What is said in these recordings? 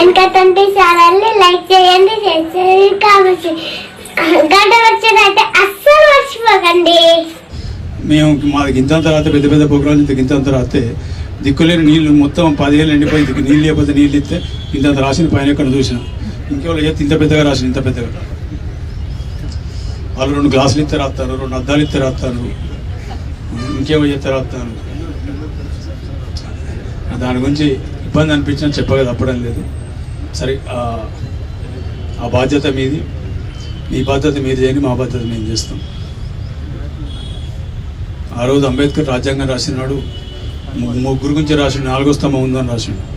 అటువంటి ఛానల్ని లైక్ చేయండి షేర్ చేయండి గంట వచ్చినట్టే అస్సలు మర్చిపోకండి. మేము మాది ఇంత తర్వాత పెద్ద పెద్ద ప్రోగ్రాలు ఇంత తర్వాత దిక్కులేని నీళ్ళు మొత్తం పదివేలు ఎండిపోయి దిక్కు నీళ్ళు లేకపోతే నీళ్ళు ఇస్తే ఇంత రాసిన పైన ఎక్కడ చూసిన. ఇంకెవరు చేస్తే ఇంత పెద్దగా రాసిన ఇంత పెద్దగా. వాళ్ళు రెండు గ్లాసులు ఇస్తే రాస్తారు రెండు అద్దాలు ఇస్తే రాస్తారు ఇంకేమో చేస్తే రాస్తారు దాని గురించి ఇబ్బంది అనిపించిన చెప్పగా తప్పడం లేదు. సరే ఆ- బాధ్యత మీది. మీ బాధ్యత మీరు చేయని మా బాధ్యత మేము చేస్తాం. ఆ రోజు అంబేద్కర్ రాజ్యాంగం రాసినాడు ముగ్గురు గురించి రాసిన నాలుగో స్తంభం ఉందని రాసిండు.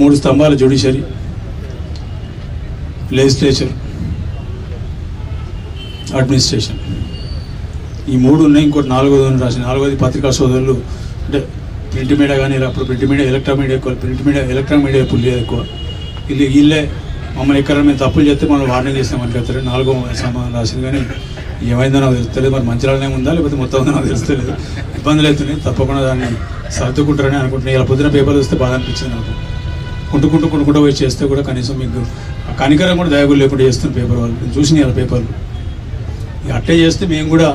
మూడు స్తంభాలు జ్యుడిషరీ లెజిస్లేచర్ అడ్మినిస్ట్రేషన్. ఈ మూడు ఉన్నాయి ఇంకోటి నాలుగోది రాసిన నాలుగోది పత్రికా సోదరులు అంటే ప్రింట్ మీడియా కానీ అప్పుడు ప్రింట్ మీడియా ఎలక్ట్రానిక్ మీడియా ఎక్కువ ప్రింట్ మీడియా ఎలక్ట్రానిక్ మీడియా ఎప్పుడు లేదు ఎక్కువ. వీళ్ళు వీళ్ళే మమ్మల్ని ఎక్కడ మేము తప్పులు చేస్తే మనం వార్నింగ్ చేస్తామని చెప్తారు నాలుగో సమాధానం రాసింది కానీ ఏమైందో నాకు తెలుస్తలేదు. మరి మంచిగానే ఉందా లేకపోతే మొత్తం ఉందో నాకు తెలుస్తలేదు. ఇబ్బందులు అవుతున్నాయి. తప్పకుండా దాన్ని సర్దుకుంటారని అనుకుంటున్నాను. ఇలా పొద్దున పేపర్లు వస్తే బాధ అనిపించింది నాకు. కుంటుకుంటూ కుంటుకుంటూ పోయి చేస్తే కూడా కనీసం మీకు ఆ కనికరం కూడా దయగులు లేకుండా చేస్తున్న పేపర్ వాళ్ళు. నేను చూసిన ఇలా పేపర్లు. ఇక చేస్తే మేము కూడా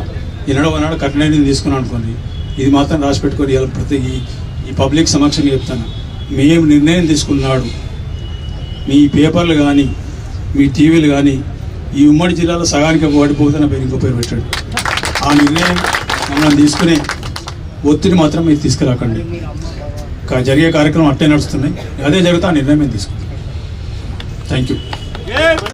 ఈనాడు ఒకనాడు కఠిన తీసుకున్నాం అనుకోండి. ఇది మాత్రం రాసి పెట్టుకొని ఇలా ప్రతి ఈ పబ్లిక్ సమక్షంగా చెప్తాను. మేము నిర్ణయం తీసుకున్నాడు. మీ పేపర్లు కానీ మీ టీవీలు కానీ ఈ ఉమ్మడి జిల్లాలో సగానికి వాడిపోతున్న పేరు ఇంకో పేరు పెట్టాడు. ఆ నిర్ణయం మమ్మల్ని తీసుకునే ఒత్తిడి మాత్రం మీరు తీసుకురాకండి. కా- జరిగే కార్యక్రమం అట్టే నడుస్తున్నాయి. అదే జరుగుతా ఆ నిర్ణయం మేము తీసుకుంటాం. Thank you